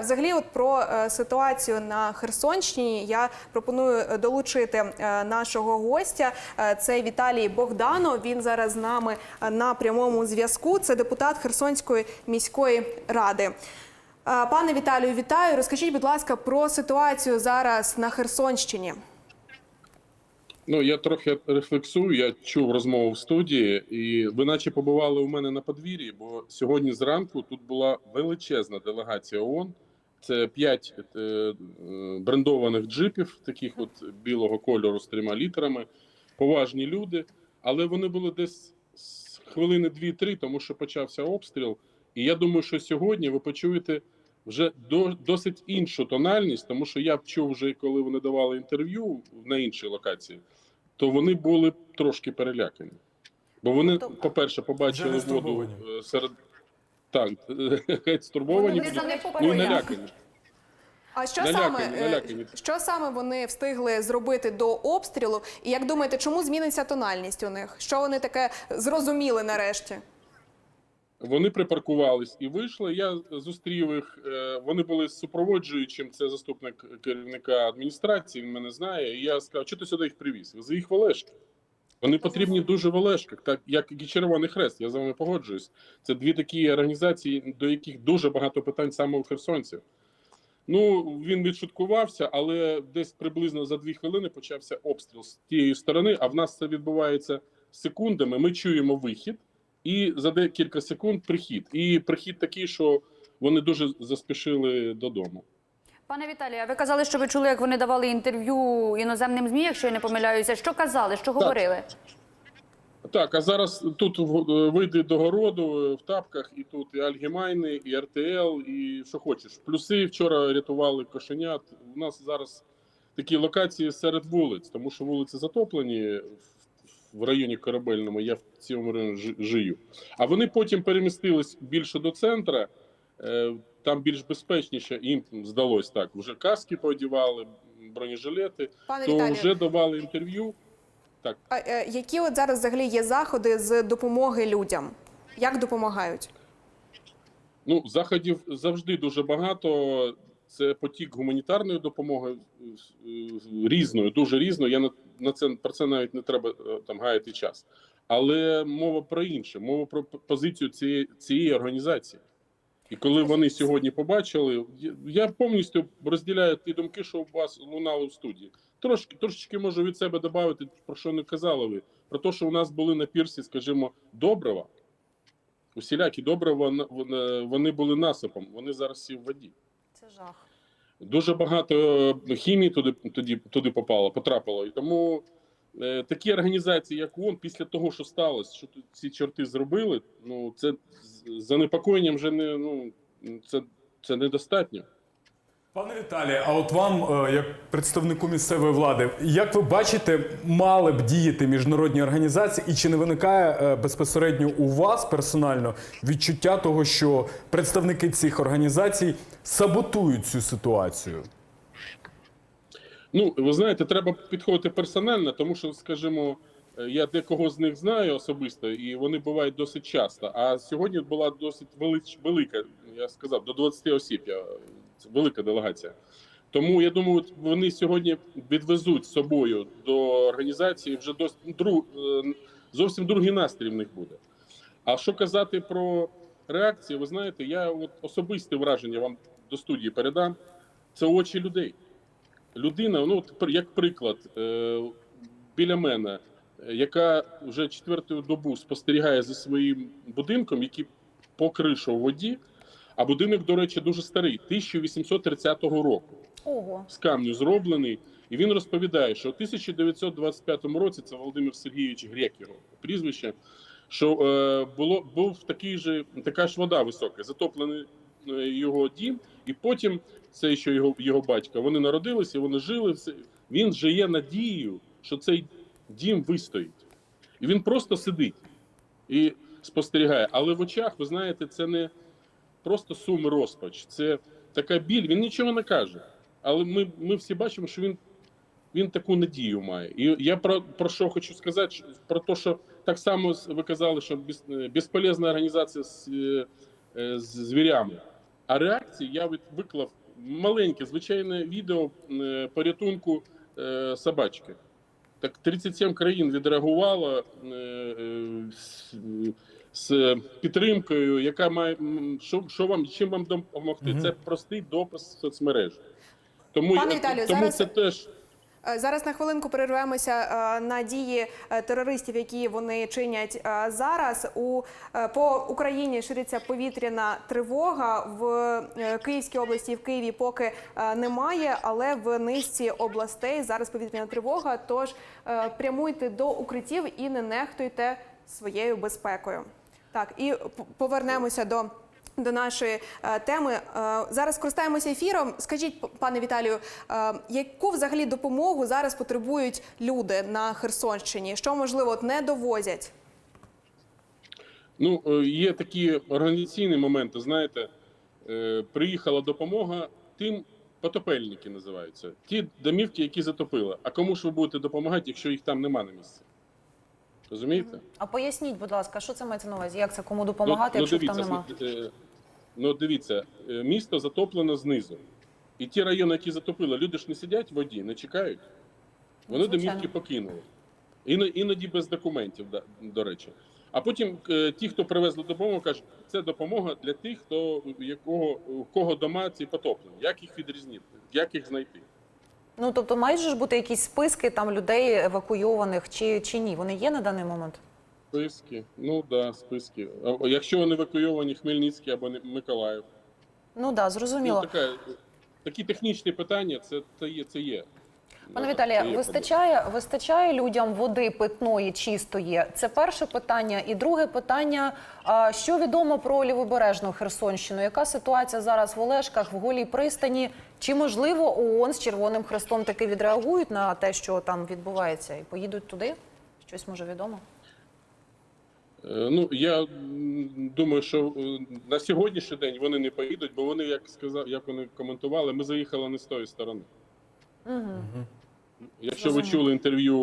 Взагалі, от про е, ситуацію на Херсонщині я пропоную е, долучити е, нашого гостя. Е, Це Віталій Богданов. Він зараз з нами е, на прямому зв'язку. Це депутат Херсонської міської ради. Е, Пане Віталію, вітаю. Розкажіть, будь ласка, про ситуацію зараз на Херсонщині. Ну, я трохи рефлексую. Я чув розмову в студії, і ви наче побували у мене на подвір'ї, бо сьогодні зранку тут була величезна делегація ООН. Це п'ять е, брендованих джипів, таких от білого кольору з трьома літерами. Поважні люди, але вони були десь з хвилини дві-три, тому що почався обстріл. І я думаю, що сьогодні ви почуєте вже до, досить іншу тональність, тому що я чув вже, коли вони давали інтерв'ю на іншій локації, то вони були трошки перелякані. Бо вони, Тобто- по-перше, побачили воду е, серед. Так, геть стурбовані, Вони ну і налякані. А що Налякані, саме е, налякані. що саме вони встигли зробити до обстрілу? І як думаєте, чому зміниться тональність у них? Що вони таке зрозуміли нарешті? Вони припаркувались і вийшли. Я зустрів їх. е, Вони були супроводжуючим. Це заступник керівника адміністрації. Він мене знає. І я сказав, що ти сюди їх привіз? За їх в Олешки. Вони потрібні дуже в Олешках, так як і Червоний Хрест. Я з вами погоджуюсь. Це дві такі організації, до яких дуже багато питань саме у херсонців. Ну він відшуткувався, але десь приблизно за дві хвилини почався обстріл з тієї сторони. А в нас це відбувається секундами. Ми чуємо вихід і за декілька секунд прихід. І прихід такий, що вони дуже заспішили додому. Пане Віталію, а ви казали, що ви чули, як вони давали інтерв'ю іноземним ЗМІ, якщо я не помиляюся. Що казали, що говорили? Так, а зараз тут е, вийди до городу е, в тапках, і тут і Альгемайни, і РТЛ, і що хочеш. Плюси вчора рятували кошенят. У нас зараз такі локації серед вулиць, тому що вулиці затоплені в- в районі корабельному. Я в цьому районі жию. А вони потім перемістились більше до центра. Там більш безпечніше, їм здалось так. Вже каски поодівали, бронежилети, Пане то Віталію, вже давали інтерв'ю. Так. а, е, які от зараз взагалі є заходи з допомоги людям? Як допомагають? Ну, заходів завжди дуже багато. Це потік гуманітарної допомоги е, е, дуже різної. Я на, на це про це навіть не треба е, там гаяти час. Але мова про інше, мова про позицію цієї, цієї організації. І коли вони сьогодні побачили, я- повністю розділяю ті думки, що у вас лунали в студії. Трошки трошечки можу від себе додати, про що не казали ви. Про те, що у нас були на пірсі, скажімо, добрива. Усілякі добрива вони- були насипом, вони зараз всі в воді. Це жах. Дуже багато е, хімії туди туди, туди попало, потрапило. І тому такі організації, як ООН, після того, що сталося, що тут ці чорти зробили, ну це занепокоєнням вже не ну це, це недостатньо. Пане Віталію, а от вам, е, як представнику місцевої влади, як ви бачите, мали б діяти міжнародні організації, і чи не виникає е, безпосередньо у вас персонально відчуття того, що представники цих організацій саботують цю ситуацію? Ну, ви знаєте, треба підходити персонально, тому що, скажімо, е, я декого з них знаю особисто, і вони бувають досить часто. А сьогодні була досить велич, велика, я сказав, до 20 осіб. Я, це велика делегація. Тому я думаю, вони сьогодні відвезуть з собою до організації вже дос, друг, е, зовсім другий настрій в них буде. А що казати про реакцію, ви знаєте, я от особисте враження вам до студії передам. Це очі людей людина, ну от як приклад, е, біля мене, е, яка вже четверту добу спостерігає за своїм будинком, який по кришу у воді. А будинок, до речі, дуже старий, 1830 року, Ого. з камню зроблений. І він розповідає, що у 1925 році це Володимир Сергійович Грек його прізвище. Що е, було був такий же така ж вода висока, затоплений е, його дім, і потім це ще його його батька. Вони народилися, вони жили. Все. Він жиє надією, що цей дім вистоїть. І він просто сидить і спостерігає. Але в очах, ви знаєте, це не просто сум і розпач, це така біль. Він нічого не каже. Але ми, ми всі бачимо, що він, він таку надію має. І я про, про що хочу сказати, про те, що так само ви казали, що без, е, безполезна організація з, е, е, з звірями. А реакції я виклав маленьке, звичайне відео е, порятунку е, собачки. Так 37 країн відреагувало е, з, підтримкою, яка має що, що вам чим вам допомогти. Це простий допис в соцмережі. Тому, Пане Віталію, тому зараз- це теж Зараз на хвилинку перервемося е, на дії е, терористів, які вони чинять е, зараз. У е, по Україні шириться повітряна тривога в е, Київській області. В Києві поки е, немає, але в низці областей зараз повітряна тривога. Тож е, прямуйте до укриттів і не нехтуйте своєю безпекою. Так, і повернемося до. До нашої е, теми Е, зараз користаємося ефіром. Скажіть, пане Віталію, е, яку взагалі допомогу зараз потребують люди на Херсонщині? Що можливо от не довозять? Ну, е, є такі організаційні моменти. Знаєте, е, приїхала допомога тим, потопельники називаються. Ті домівки, які затопили. А кому ж ви будете допомагати, якщо їх там нема на місці? Розумієте? А поясніть, будь ласка, що це мається на увазі? Як це кому допомагати, якщо їх там нема? е, ну, дивіться, е, місто затоплено знизу. І ті райони, які затопили, люди ж не сидять в воді, не чекають. Вони Ну, звичайно. домівки покинули. Іноді без документів, до речі. А потім е, ті, хто привезли допомогу, кажуть, це допомога для тих, хто якого у кого дома ці потоплені. Як їх відрізнити? Як їх знайти? Ну тобто мають ж бути якісь списки там людей евакуйованих чи, чи ні? Вони є на даний момент? Списки. Ну да, списки. А якщо вони евакуйовані Хмельницький або Миколаїв. Ну да, Ну, зрозуміло. така, такі технічні питання, це, це є. Це є. Пане Віталія, вистачає, вистачає людям води питної, чистої? Це перше питання. І друге питання: що відомо про лівобережну Херсонщину? Яка ситуація зараз в Олешках, в голій пристані? Чи можливо ООН з Червоним Хрестом таки відреагують на те, що там відбувається, і поїдуть туди? Щось може відомо? Е, Ну я думаю, що е, на сьогоднішній день вони не поїдуть, бо вони, як сказав, як вони коментували, ми заїхали не з тої сторони. Угу. Якщо ви чули інтерв'ю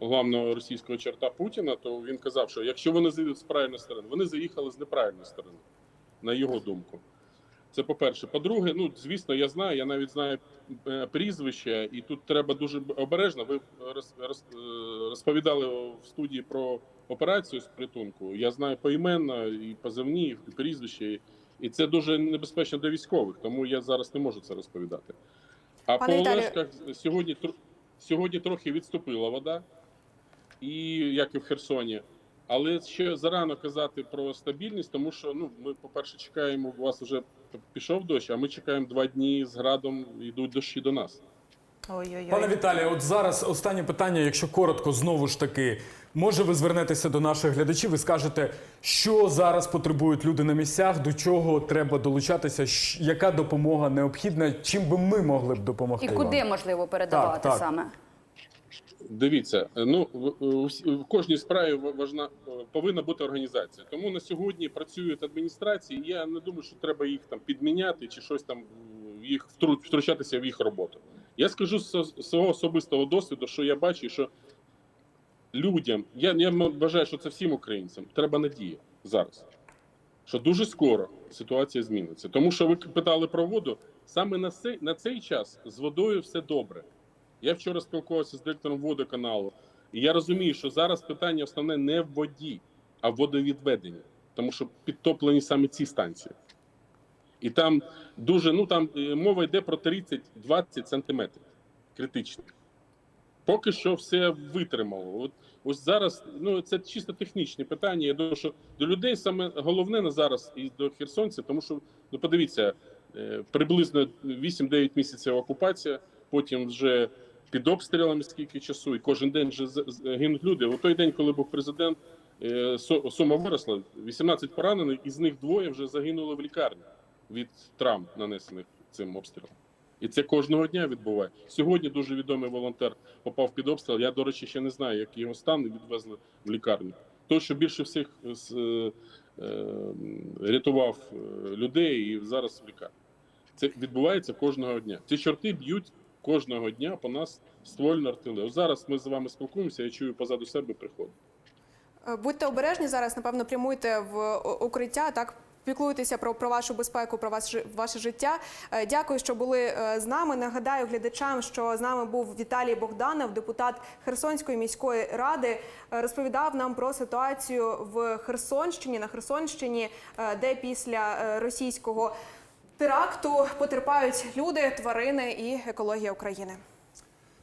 е, главного російського черта Путіна, то він казав, що якщо вони заїдуть з правильної сторони, вони заїхали з неправильної сторони, на його думку. Це по-перше. По-друге, ну звісно, я знаю, я навіть знаю е, прізвище, і тут треба дуже обережно. Ви роз, роз, е, розповідали в студії про операцію з притунку. Я знаю поіменно і позивні, і прізвище, і це дуже небезпечно для військових, тому я зараз не можу це розповідати. А Пане по Віталію- Олешках сьогодні сьогодні трохи відступила вода, і як і в Херсоні. Але ще зарано казати про стабільність, тому що ну ми, по-перше, чекаємо. У вас вже пішов дощ, а ми чекаємо два дні з градом, йдуть дощі до нас. Ой-ой-ой. Пане Віталію, от зараз останнє питання, якщо коротко, знову ж таки, може ви звернетеся до наших глядачів і скажете, що зараз потребують люди на місцях, до чого треба долучатися, щ- яка допомога необхідна, чим би ми могли б допомогти? І куди вам? можливо передавати Так, так. саме? Дивіться, ну в, у всі- в кожній справі ва- важна е, повинна бути організація. Тому на сьогодні працюють адміністрації. Я не думаю, що треба їх там підміняти чи щось там м, їх втру- втручатися в їх роботу. Я скажу з з свого особистого досвіду, що я бачу, що людям, я, я вважаю, що це всім українцям, треба надія зараз. Що дуже скоро ситуація зміниться. Тому що ви питали про воду. Саме на цей, на цей час з водою все добре. Я вчора спілкувався з директором водоканалу, і я розумію, що зараз питання основне не в воді, а в водовідведенні, тому що підтоплені саме ці станції. І там дуже, ну там е, мова йде про 30-20 сантиметрів критично. Поки що все витримало. От ось зараз, ну це чисто технічні питання. Я думаю, що до людей саме головне на зараз і до херсонців, тому що ну подивіться, е, приблизно 8-9 місяців окупація, потім вже під обстрілами скільки часу, і кожен день вже гинуть люди. У той день, коли був президент, е, сума виросла, 18 поранених, із них двоє вже загинули в лікарні від травм, нанесених цим обстрілом. І це кожного дня відбуває. Сьогодні дуже відомий волонтер попав під обстріл. Я, до речі, ще не знаю, як його стан відвезли в лікарню. Той, що більше всіх е, е, рятував е, людей і зараз в лікарні. Це відбувається кожного дня. Ці чорти б'ють кожного дня по нас ствольно артилерію. Зараз ми з вами спілкуємося, я чую позаду себе приходить. Е, Будьте обережні зараз, напевно, прямуйте в укриття. Так піклуєтеся про, про вашу безпеку, про ваше, ваше життя. Е, Дякую, що були е, з нами. Нагадаю глядачам, що з нами був Віталій Богданов, депутат Херсонської міської ради. Е, Розповідав нам про ситуацію в Херсонщині на Херсонщині, де після російського теракту потерпають люди, тварини і екологія України.